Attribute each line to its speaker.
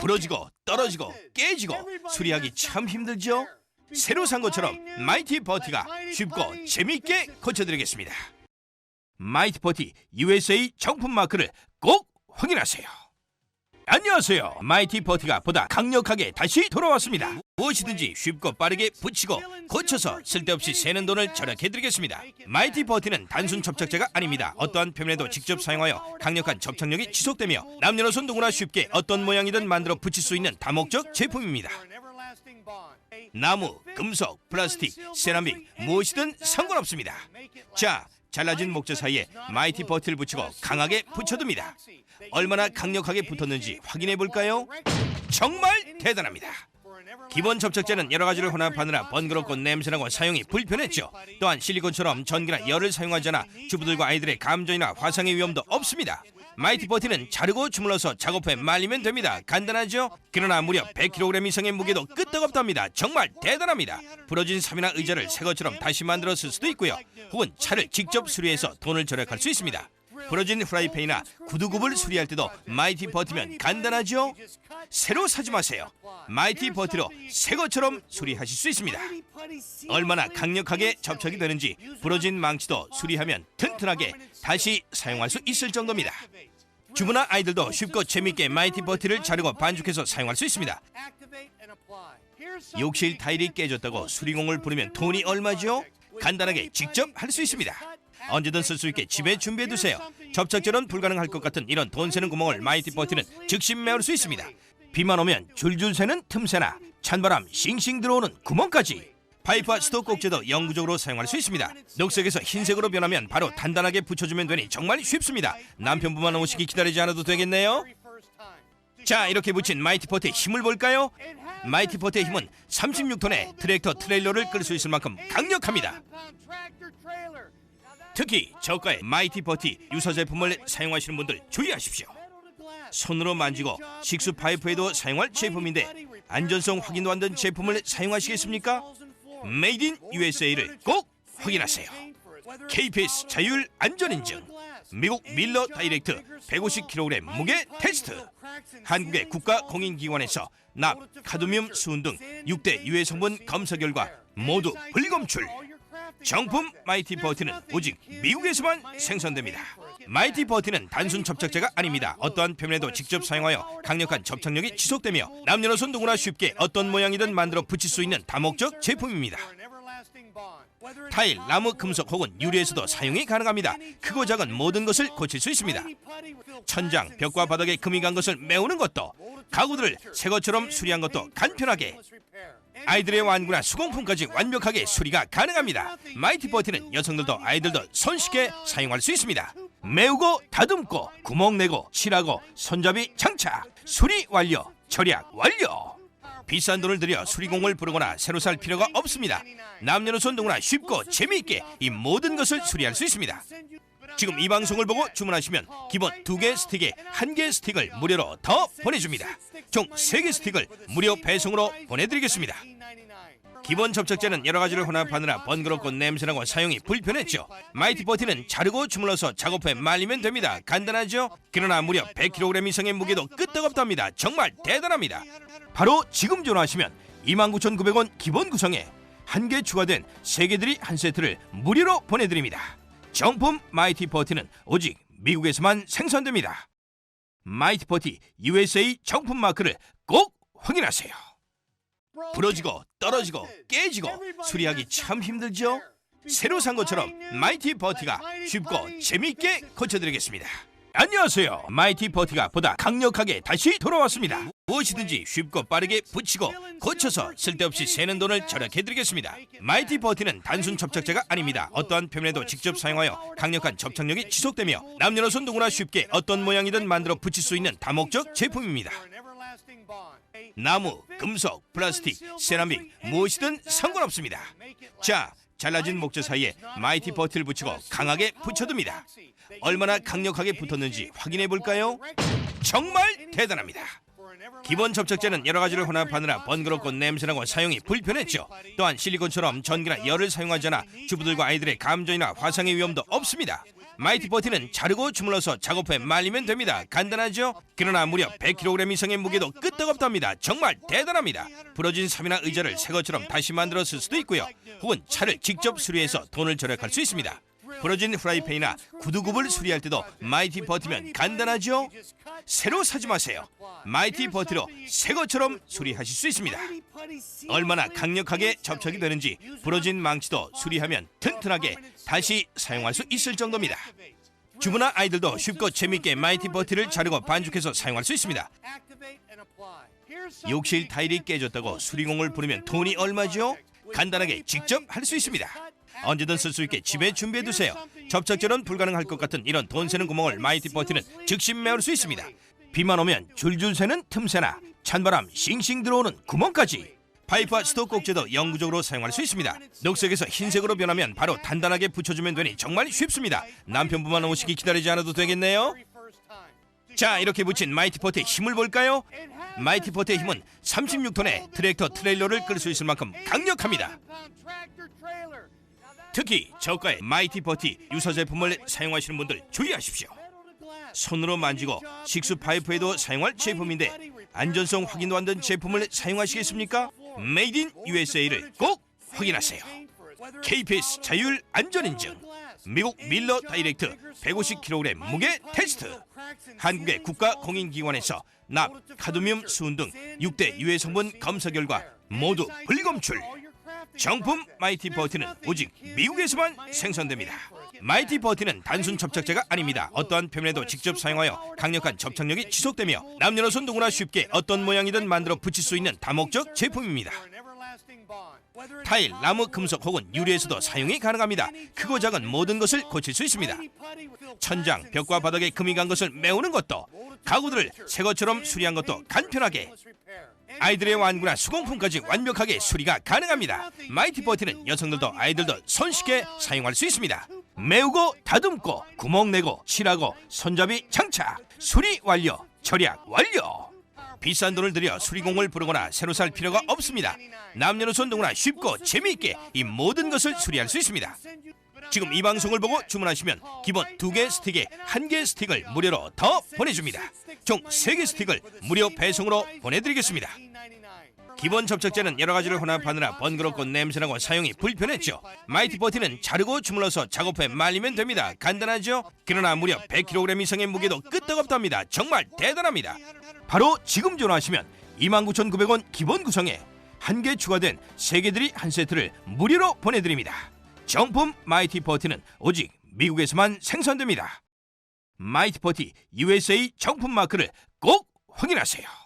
Speaker 1: 부러지고 떨어지고 깨지고 수리하기 참 힘들죠? 새로 산 것처럼 마이티 버티가 쉽고 재밌게 고쳐드리겠습니다. 마이티 버티 USA 정품 마크를 꼭 확인하세요. 안녕하세요. 마이티 버티가 보다 강력하게 다시 돌아왔습니다. 무엇이든지 쉽고 빠르게 붙이고 고쳐서 쓸데없이 새는 돈을 절약해드리겠습니다. 마이티 버티는 단순 접착제가 아닙니다. 어떠한 표면에도 직접 사용하여 강력한 접착력이 지속되며 남녀노소 누구나 쉽게 어떤 모양이든 만들어 붙일 수 있는 다목적 제품입니다. 나무, 금속, 플라스틱, 세라믹 무엇이든 상관없습니다. 자, 잘라진 목재 사이에 마이티 버티를 붙이고 강하게 붙여둡니다. 얼마나 강력하게 붙었는지 확인해 볼까요? 정말 대단합니다. 기본 접착제는 여러 가지를 혼합하느라 번거롭고 냄새나고 사용이 불편했죠. 또한 실리콘처럼 전기나 열을 사용하지 않아 주부들과 아이들의 감전이나 화상의 위험도 없습니다. 마이티 버티는 자르고 주물러서 작업해 말리면 됩니다. 간단하죠? 그러나 무려 100kg 이상의 무게도 끄떡없답니다. 정말 대단합니다. 부러진 삽이나 의자를 새 것처럼 다시 만들어 쓸 수도 있고요. 혹은 차를 직접 수리해서 돈을 절약할 수 있습니다. 부러진 프라이팬이나 구두굽을 수리할 때도 마이티 버티면 간단하죠? 새로 사지 마세요. 마이티 버티로 새 것처럼 수리하실 수 있습니다. 얼마나 강력하게 접착이 되는지 부러진 망치도 수리하면 튼튼하게 다시 사용할 수 있을 정도입니다. 주부나 아이들도 쉽고 재밌게 마이티 버티를 자르고 반죽해서 사용할 수 있습니다. 욕실 타일이 깨졌다고 수리공을 부르면 돈이 얼마죠? 간단하게 직접 할 수 있습니다. 언제든 쓸 수 있게 집에 준비해 두세요. 접착제는 불가능할 것 같은 이런 돈 새는 구멍을 마이티 버티는 즉시 메울 수 있습니다. 비만 오면 줄줄 새는 틈새나 찬바람 싱싱 들어오는 구멍까지 파이프와 스토꼭지도 영구적으로 사용할 수 있습니다. 녹색에서 흰색으로 변하면 바로 단단하게 붙여주면 되니 정말 쉽습니다. 남편분만 오시기 기다리지 않아도 되겠네요. 자 이렇게 붙인 마이티 포트의 힘을 볼까요? 마이티 포트의 힘은 36톤의 트랙터 트레일러를 끌 수 있을 만큼 강력합니다. 특히 저가의 마이티 버티 유사 제품을 사용하시는 분들 주의하십시오. 손으로 만지고 식수 파이프에도 사용할 제품인데 안전성 확인도 안 된 제품을 사용하시겠습니까? 메이드 인 USA를 꼭 확인하세요. KPS 자율 안전인증 미국 밀러 다이렉트 150kg 무게 테스트 한국의 국가공인기관에서 납, 카드뮴, 수은 등 6대 유해 성분 검사 결과 모두 불검출 정품 마이티 버티는 오직 미국에서만 생산됩니다. 마이티 버티는 단순 접착제가 아닙니다. 어떠한 표면에도 직접 사용하여 강력한 접착력이 지속되며 남녀노소 누구나 쉽게 어떤 모양이든 만들어 붙일 수 있는 다목적 제품입니다. 타일, 나무, 금속 혹은 유리에서도 사용이 가능합니다. 크고 작은 모든 것을 고칠 수 있습니다. 천장, 벽과 바닥에 금이 간 것을 메우는 것도 가구들을 새 것처럼 수리한 것도 간편하게 아이들의 완구나 수공품까지 완벽하게 수리가 가능합니다. 마이티 버티는 여성들도 아이들도 손쉽게 사용할 수 있습니다. 메우고 다듬고 구멍 내고 칠하고 손잡이 장착 수리 완료 절약 완료 비싼 돈을 들여 수리공을 부르거나 새로 살 필요가 없습니다. 남녀노소 누구나 쉽고 재미있게 이 모든 것을 수리할 수 있습니다. 지금 이 방송을 보고 주문하시면 기본 두 개 스틱에 한 개 스틱을 무료로 더 보내줍니다. 총 세 개 스틱을 무료 배송으로 보내드리겠습니다. 기본 접착제는 여러 가지를 혼합하느라 번거롭고 냄새나고 사용이 불편했죠. 마이티 버티는 자르고 주물러서 작업해 말리면 됩니다. 간단하죠? 그러나 무려 100kg 이상의 무게도 끄떡없답니다. 정말 대단합니다. 바로 지금 전화하시면 29,900원 기본 구성에 한 개 추가된 세 개들이 한 세트를 무료로 보내드립니다. 정품 마이티 버티는 오직 미국에서만 생산됩니다. 마이티 버티 USA 정품 마크를 꼭 확인하세요. 부러지고 떨어지고 깨지고 수리하기 참 힘들죠? 새로 산 것처럼 마이티 버티가 쉽고 재밌게 고쳐드리겠습니다. 안녕하세요. 마이티 버티가 보다 강력하게 다시 돌아왔습니다. 무엇이든지 쉽고 빠르게 붙이고 고쳐서 쓸데없이 새는 돈을 절약해드리겠습니다. 마이티 버티는 단순 접착제가 아닙니다. 어떠한 표면에도 직접 사용하여 강력한 접착력이 지속되며 남녀노소 누구나 쉽게 어떤 모양이든 만들어 붙일 수 있는 다목적 제품입니다. 나무, 금속, 플라스틱, 세라믹 무엇이든 상관없습니다. 자, 잘라진 목재 사이에 마이티 버티를 붙이고 강하게 붙여둡니다. 얼마나 강력하게 붙었는지 확인해 볼까요? 정말 대단합니다. 기본 접착제는 여러 가지를 혼합하느라 번거롭고 냄새나고 사용이 불편했죠. 또한 실리콘처럼 전기나 열을 사용하지 않아 주부들과 아이들의 감전이나 화상의 위험도 없습니다. 마이티 버티는 자르고 주물러서 작업해 말리면 됩니다. 간단하죠? 그러나 무려 100kg 이상의 무게도 끄떡없답니다. 정말 대단합니다. 부러진 삽이나 의자를 새 것처럼 다시 만들어 쓸 수도 있고요. 혹은 차를 직접 수리해서 돈을 절약할 수 있습니다. 부러진 프라이팬이나 구두굽을 수리할 때도 마이티 버티면 간단하죠? 새로 사지 마세요. 마이티 버티로 새 것처럼 수리하실 수 있습니다. 얼마나 강력하게 접착이 되는지 부러진 망치도 수리하면 튼튼하게 다시 사용할 수 있을 정도입니다. 주부나 아이들도 쉽고 재밌게 마이티 버티를 자르고 반죽해서 사용할 수 있습니다. 욕실 타일이 깨졌다고 수리공을 부르면 돈이 얼마죠? 간단하게 직접 할 수 있습니다. 언제든 쓸 수 있게 집에 준비해 두세요. 접착제는 불가능할 것 같은 이런 돈 새는 구멍을 마이티 버티는 즉시 메울 수 있습니다. 비만 오면 줄줄 새는 틈새나 찬바람 싱싱 들어오는 구멍까지 파이프와 스토꼭지도 영구적으로 사용할 수 있습니다. 녹색에서 흰색으로 변하면 바로 단단하게 붙여주면 되니 정말 쉽습니다. 남편분만 오시기 기다리지 않아도 되겠네요. 자 이렇게 붙인 마이티 포트의 힘을 볼까요? 마이티 포트의 힘은 36톤의 트랙터 트레일러를 끌 수 있을 만큼 강력합니다. 특히 저가의 마이티 버티 유사 제품을 사용하시는 분들 주의하십시오. 손으로 만지고 식수 파이프에도 사용할 제품인데 안전성 확인도 안 된 제품을 사용하시겠습니까? 메이드 인 USA를 꼭 확인하세요. KPS 자율 안전인증 미국 밀러 다이렉트 150kg 무게 테스트 한국의 국가공인기관에서 납, 카드뮴, 수은 등 6대 유해 성분 검사 결과 모두 불검출 정품 마이티 버티는 오직 미국에서만 생산됩니다. 마이티 버티는 단순 접착제가 아닙니다. 어떠한 표면에도 직접 사용하여 강력한 접착력이 지속되며 남녀노소 누구나 쉽게 어떤 모양이든 만들어 붙일 수 있는 다목적 제품입니다. 타일, 나무, 금속 혹은 유리에서도 사용이 가능합니다. 크고 작은 모든 것을 고칠 수 있습니다. 천장, 벽과 바닥에 금이 간 것을 메우는 것도 가구들을 새 것처럼 수리한 것도 간편하게 아이들의 완구나 수공품까지 완벽하게 수리가 가능합니다. 마이티 버티는 여성들도 아이들도 손쉽게 사용할 수 있습니다. 메우고 다듬고 구멍 내고 칠하고 손잡이 장착 수리 완료 절약 완료 비싼 돈을 들여 수리공을 부르거나 새로 살 필요가 없습니다. 남녀노소 누구나 쉽고 재미있게 이 모든 것을 수리할 수 있습니다. 지금 이 방송을 보고 주문하시면 기본 두 개 스틱에 한 개 스틱을 무료로 더 보내줍니다. 총 세 개 스틱을 무료 배송으로 보내드리겠습니다. 기본 접착제는 여러 가지를 혼합하느라 번거롭고 냄새나고 사용이 불편했죠. 마이티 버티는 자르고 주물러서 작업해 말리면 됩니다. 간단하죠? 그러나 무려 100kg 이상의 무게도 끄떡없답니다. 정말 대단합니다. 바로 지금 전화하시면 29,900원 기본 구성에 한 개 추가된 세 개들이 한 세트를 무료로 보내드립니다. 정품 마이티 버티는 오직 미국에서만 생산됩니다. 마이티 버티 USA 정품 마크를 꼭 확인하세요.